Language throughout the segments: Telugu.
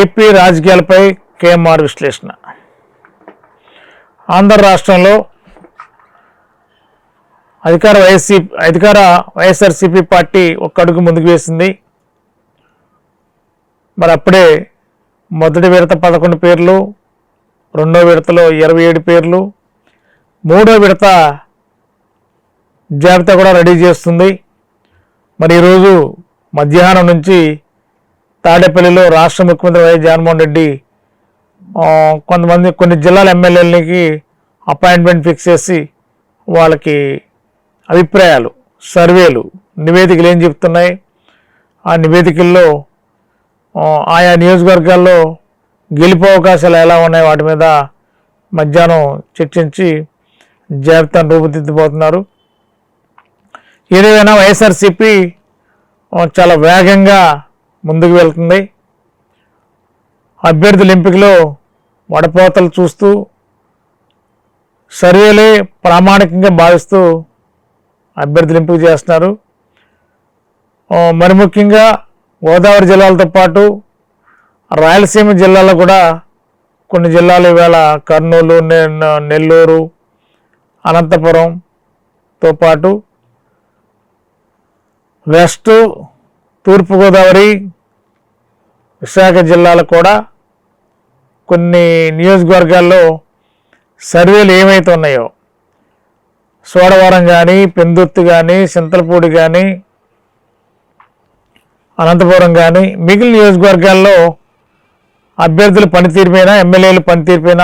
ఏపీ రాజకీయాలపై కేఎంఆర్ విశ్లేషణ. ఆంధ్ర రాష్ట్రంలో అధికార వైఎస్సీ అధికార వైఎస్ఆర్సీపీ పార్టీ ఒక్క అడుగు ముందుకు వేసింది. మరి అప్పుడే మొదటి విడత పదకొండు పేర్లు రెండో విడతలో ఇరవై ఏడు పేర్లు మూడో విడత జాబితా కూడా రెడీ చేస్తుంది. మరి ఈరోజు మధ్యాహ్నం నుంచి తాడేపల్లిలో రాష్ట్ర ముఖ్యమంత్రి వైఎస్ జగన్మోహన్ రెడ్డి కొంతమంది కొన్ని జిల్లాల ఎమ్మెల్యేలకి అపాయింట్మెంట్ ఫిక్స్ చేసి వాళ్ళకి అభిప్రాయాలు సర్వేలు నివేదికలు ఏం చెప్తున్నాయి. ఆ నివేదికల్లో ఆయా నియోజకవర్గాల్లో గెలిపే అవకాశాలు ఎలా ఉన్నాయి వాటి మీద మధ్యాహ్నం చర్చించి జాబితాను రూపుదిద్దుపోతున్నారు ఏదేమైనా వైఎస్ఆర్సీపీ చాలా వేగంగా ముందుకు వెళ్తుంది. అభ్యర్థుల ఎంపికలో వడపోతలు చూస్తూ సర్వేలే ప్రామాణికంగా భావిస్తూ అభ్యర్థులు ఎంపిక చేస్తున్నారు. మరి ముఖ్యంగా గోదావరి జిల్లాలతో పాటు రాయలసీమ జిల్లాలో కూడా కొన్ని జిల్లాలు ఈవేళ కర్నూలు నెల్లూరు అనంతపురంతో పాటు వెస్ట్ తూర్పుగోదావరి విశాఖ జిల్లాలో కూడా కొన్ని నియోజకవర్గాల్లో సర్వేలు ఏమైతే ఉన్నాయో సోడవరం కానీ పెందుర్తి కానీ సింతలపూడి కానీ అనంతపురం కానీ మిగిలిన నియోజకవర్గాల్లో అభ్యర్థుల పనితీరు పైన ఎమ్మెల్యేల పనితీరు పైన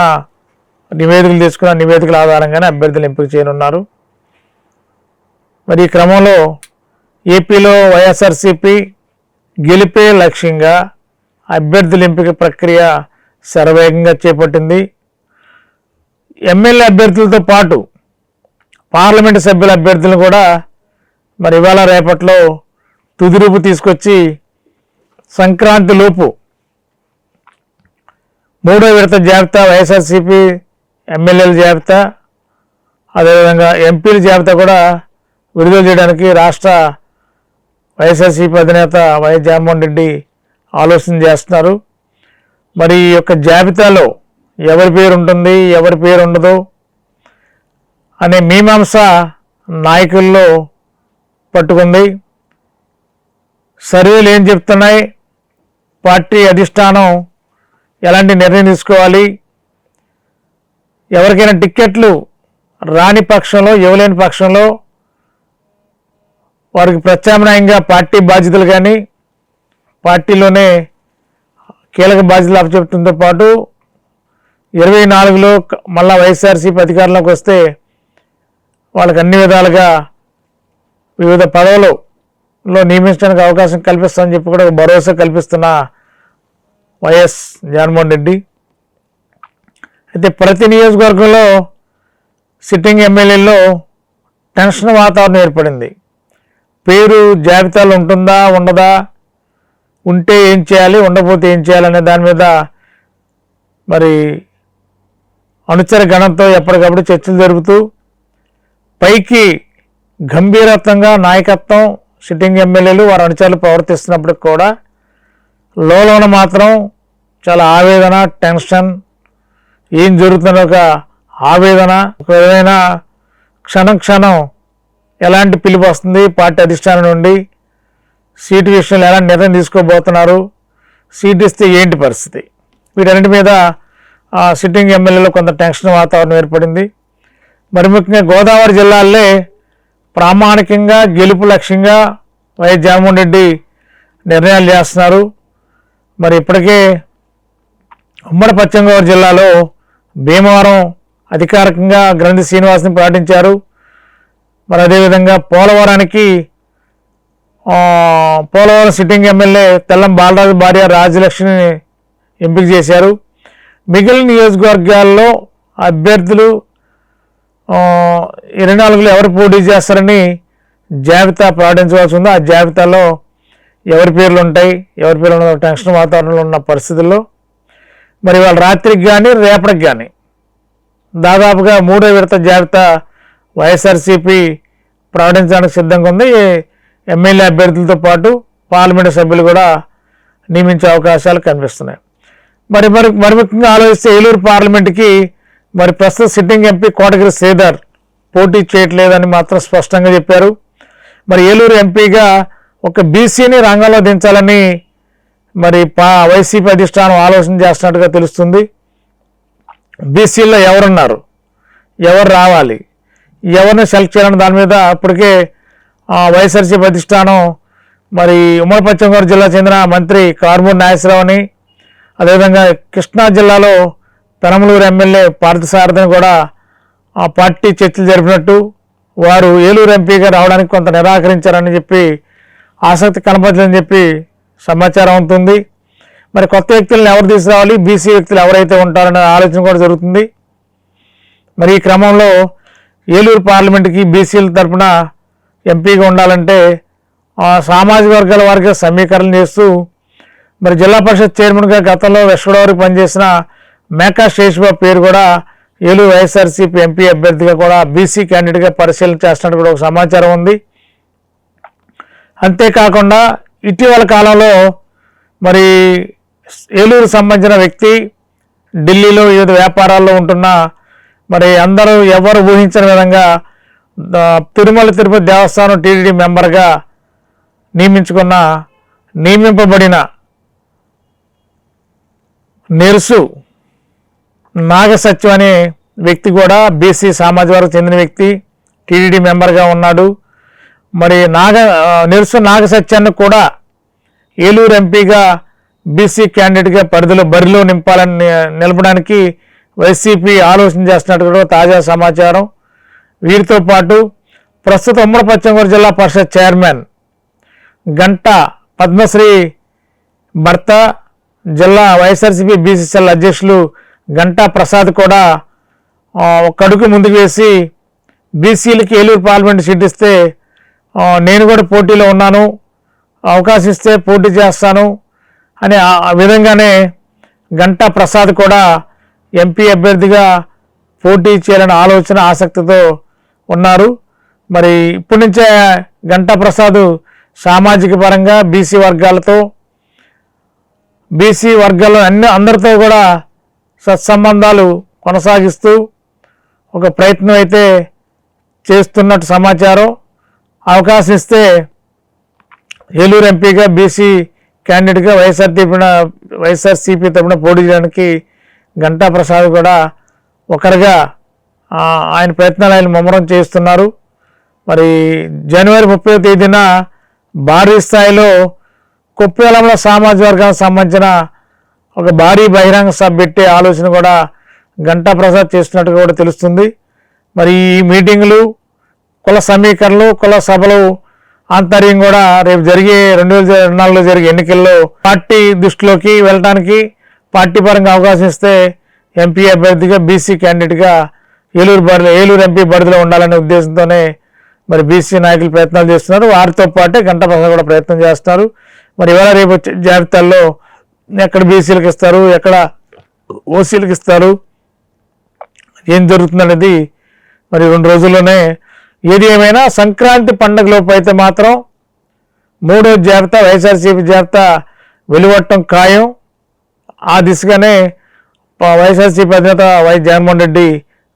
నివేదికలు తీసుకున్న నివేదికల ఆధారంగానే అభ్యర్థులు ఎంపిక చేయనున్నారు. మరి ఈ క్రమంలో ఏపీలో వైఎస్ఆర్సీపీ గెలిపే లక్ష్యంగా అభ్యర్థుల ఎంపిక ప్రక్రియ శరవేగంగా చేపట్టింది. ఎమ్మెల్యే అభ్యర్థులతో పాటు పార్లమెంటు సభ్యుల అభ్యర్థులను కూడా మరి ఇవాళ రేపట్లో తుదిరూపు తీసుకొచ్చి సంక్రాంతి లోపు మూడో విడత జాబితా వైఎస్ఆర్సీపీ ఎమ్మెల్యేల జాబితా అదేవిధంగా ఎంపీల జాబితా కూడా విడుదల చేయడానికి రాష్ట్ర వైఎస్ఆర్సీపీ అధినేత వైఎస్ జగన్మోహన్ రెడ్డి ఆలోచన చేస్తున్నారు. మరి ఈ యొక్క జాబితాలో ఎవరి పేరు ఉంటుంది ఎవరి పేరు ఉండదు అనే మీమాంస నాయకుల్లో పట్టుకుంది. సర్వేలు ఏం చెప్తున్నాయి? పార్టీ అధిష్టానం ఎలాంటి నిర్ణయం తీసుకోవాలి? ఎవరికైనా టిక్కెట్లు రాని పక్షంలో ఇవ్వలేని పక్షంలో వారికి ప్రత్యామ్నాయంగా పార్టీ బాధ్యతలు కానీ పార్టీలోనే కీలక బాధ్యతలు అప్పచెప్పడంతో పాటు ఇరవై నాలుగులో మళ్ళా వైఎస్ఆర్సీపీ అధికారంలోకి వస్తే వాళ్ళకి అన్ని విధాలుగా వివిధ పదవులలో నియమించడానికి అవకాశం కల్పిస్తామని చెప్పి కూడా ఒక భరోసా కల్పిస్తున్న వైఎస్ జగన్మోహన్ రెడ్డి. అయితే ప్రతి నియోజకవర్గంలో సిట్టింగ్ ఎమ్మెల్యేల్లో టెన్షన్ వాతావరణం ఏర్పడింది. పేరు జాబితాలో ఉంటుందా ఉండదా ఉంటే ఏం చేయాలి ఉండకపోతే ఏం చేయాలనే దాని మీద మరి అనుచర గణంతో ఎప్పటికప్పుడు చర్చలు జరుపుతూ పైకి గంభీరత్వంగా నాయకత్వం సిట్టింగ్ ఎమ్మెల్యేలు వారి అనుచరులు ప్రవర్తిస్తున్నప్పటికి కూడా లోలోన మాత్రం చాలా ఆవేదన టెన్షన్ ఏం జరుగుతుందో ఒక ఆవేదన. ఒక విధమైన క్షణం క్షణం ఎలాంటి పిలుపు వస్తుంది పార్టీ అధిష్టానం నుండి సీటు విషయంలో ఎలాంటి నిర్ణయం తీసుకోబోతున్నారు? సీట్ ఇస్తే ఏంటి పరిస్థితి? వీటన్నిటి మీద ఆ, సిట్టింగ్ ఎమ్మెల్యేలో కొంత టెన్షన్ వాతావరణం ఏర్పడింది. మరి ముఖ్యంగా గోదావరి జిల్లాల్లో ప్రామాణికంగా గెలుపు లక్ష్యంగా వైఎస్ జగన్మోహన్ రెడ్డి నిర్ణయాలు చేస్తున్నారు. మరి ఇప్పటికే ఉమ్మడి పశ్చిమ గోదావరి జిల్లాలో భీమవరం అధికారికంగా గ్రంథి శ్రీనివాస్ని ప్రకటించారు మరి అదేవిధంగా పోలవరానికి పోలవరం సిట్టింగ్ ఎమ్మెల్యే తెల్లం బాలరాజు భార్య రాజలక్ష్మిని ఎంపిక చేశారు. మిగిలిన నియోజకవర్గాల్లో అభ్యర్థులు ఇరవై నాలుగులో ఎవరు పోటీ చేస్తారని జాబితా ప్రకటించవలసి ఉందో. ఆ జాబితాలో ఎవరి పేర్లు ఉంటాయి ఎవరి పేర్లు ఉన్న టెన్షన్ వాతావరణంలో ఉన్న పరిస్థితుల్లో. మరి వాళ్ళ రాత్రికి కానీ రేపటికి కానీ దాదాపుగా మూడో విడత జాబితా వైఎస్ఆర్సీపీ ప్రకటించడానికి సిద్ధంగా ఉంది. ఎమ్మెల్యే అభ్యర్థులతో పాటు పార్లమెంటు సభ్యులు కూడా నియమించే అవకాశాలు కనిపిస్తున్నాయి. మరి మరి మరి ముఖ్యంగా ఆలోచిస్తే ఏలూరు పార్లమెంట్కి మరి ప్రస్తుత సిట్టింగ్ ఎంపీ కోటగిరి శ్రీధర్ పోటీ చేయట్లేదని మాత్రం స్పష్టంగా చెప్పారు. మరి ఏలూరు ఎంపీగా ఒక బీసీని రంగంలో దించాలని మరి పా వైసీపీ అధిష్టానం ఆలోచన చేస్తున్నట్టుగా తెలుస్తుంది. బీసీలో ఎవరున్నారు? ఎవరు రావాలి? ఎవరిని సెలెక్ట్ చేయాలని దాని మీద ఇప్పటికే వైఎస్ఆర్సీపీ అధిష్టానం మరి ఉమ్మడి పశ్చిమగోదావరి జిల్లా చెందిన మంత్రి కార్మూర్ నాగేశ్వరరావుని అదేవిధంగా కృష్ణా జిల్లాలో పెనమలూరు ఎమ్మెల్యే పార్థసారథిని కూడా ఆ పార్టీ చర్చలు జరిపినట్టు వారు ఏలూరు ఎంపీగా రావడానికి కొంత నిరాకరించారని చెప్పి ఆసక్తి కనపరచని చెప్పి సమాచారం ఉంటుంది మరి కొత్త వ్యక్తులను ఎవరు తీసుకురావాలి? బీసీ వ్యక్తులు ఎవరైతే ఉంటారనే ఆలోచన కూడా జరుగుతుంది. మరి ఈ క్రమంలో ఏలూరు పార్లమెంట్కి బీసీల తరపున ఎంపీగా ఉండాలంటే సామాజిక వర్గాల వారికి సమీకరణ చేస్తూ మరి జిల్లా పరిషత్ చైర్మన్గా గతంలో వెస్ట్ పనిచేసిన మేకా శేషుబాబు పేరు కూడా ఏలూరు వైఎస్ఆర్సీపీ ఎంపీ అభ్యర్థిగా కూడా బీసీ క్యాండిడేట్గా పరిశీలన చేస్తున్నట్టు కూడా ఒక సమాచారం ఉంది. అంతేకాకుండా ఇటీవల కాలంలో మరి ఏలూరు సంబంధించిన వ్యక్తి ఢిల్లీలో వివిధ వ్యాపారాల్లో ఉంటున్న మరి అందరూ ఎవరు ఊహించిన విధంగా తిరుమల తిరుపతి దేవస్థానం టీటీడీ మెంబర్గా నియమించుకున్న నియమింపబడిన నెరుసు నాగసత్యం అనే వ్యక్తి కూడా బీసీ సామాజిక వర్గం చెందిన వ్యక్తి టీడీడీ మెంబర్గా ఉన్నాడు. మరి నాగ నెరుసు నాగసత్యాన్ని కూడా ఏలూరు ఎంపీగా బీసీ క్యాండిడేట్గా పరిధిలో బరిలో నింపాలని నిలపడానికి వైసీపీ ఆలోచన చేస్తున్నట్టు కూడా తాజా సమాచారం. వీరితో పాటు ప్రస్తుత ఉమ్మడి పశ్చిమ గోదావరి జిల్లా పరిషత్ చైర్మన్ గంట పద్మశ్రీ భర్త జిల్లా వైఎస్ఆర్సీపీ బీసీసీఎల్ అధ్యక్షులు గంటా ప్రసాద్ కూడా కడుకు ముందుకు వేసి బీసీలకి ఏలూరు పార్లమెంట్ సీట్ ఇస్తే నేను కూడా పోటీలో ఉన్నాను అవకాశం ఇస్తే పోటీ చేస్తాను అని ఆ ఆ విధంగానే గంటా ప్రసాద్ కూడా ఎంపీ అభ్యర్థిగా పోటీ చేయాలనే ఆలోచన ఆసక్తితో ఉన్నారు. మరి ఇప్పటి నుంచే గంటా ప్రసాద్ సామాజిక పరంగా బీసీ వర్గాలతో బీసీ వర్గాలు అన్ని అందరితో కూడా సత్సంబంధాలు కొనసాగిస్తూ ఒక ప్రయత్నం అయితే చేస్తున్నట్టు సమాచారం. అవకాశం ఇస్తే ఏలూరు ఎంపీగా బీసీ క్యాండిడేట్గా వైఎస్ఆర్ తరపున వైఎస్ఆర్సీపీ తరపున పోటీ చేయడానికి గంటా ప్రసాద్ కూడా ఒకరిగా ఆయన ప్రయత్నాలు ఆయన ముమ్మరం చేస్తున్నారు మరి జనవరి ముప్పై తేదీన భారీ స్థాయిలో కుప్పేలంలో సామాజిక వర్గానికి సంబంధించిన ఒక భారీ బహిరంగ సభ పెట్టే ఆలోచన కూడా గంటా ప్రసాద్ చేస్తున్నట్టుగా కూడా తెలుస్తుంది. మరి ఈ మీటింగులు కుల సమీకరణలు కుల సభలు ఆంతర్యం కూడా రేపు జరిగే రెండు వేల ఇరవై నాలుగులో జరిగే ఎన్నికల్లో పార్టీ దృష్టిలోకి వెళ్ళడానికి పార్టీ పరంగా అవకాశం ఇస్తే ఎంపీ అభ్యర్థిగా బీసీ క్యాండిడేట్గా ఏలూరు బరిలో ఏలూరు ఎంపీ బరిలో ఉండాలనే ఉద్దేశంతోనే మరి బీసీ నాయకులు ప్రయత్నాలు చేస్తున్నారు. వారితో పాటే గంట ప్రసాద్ కూడా ప్రయత్నం చేస్తున్నారు. మరి ఇవాళ రేపు వచ్చే జాబితాల్లో ఎక్కడ బీసీలకు ఇస్తారు ఎక్కడ ఓసీలకు ఇస్తారు ఏం జరుగుతుందనేది మరి రెండు రోజుల్లోనే ఏది ఏమైనా సంక్రాంతి పండుగలోపు అయితే మాత్రం మూడో జాబితా వైఎస్ఆర్సీపీ జాబితా వెలువట్టం ఖాయం. ఆ దిశగానే వైఎస్ఆర్సీపీ అధినేత వై జగన్మోహన్ రెడ్డి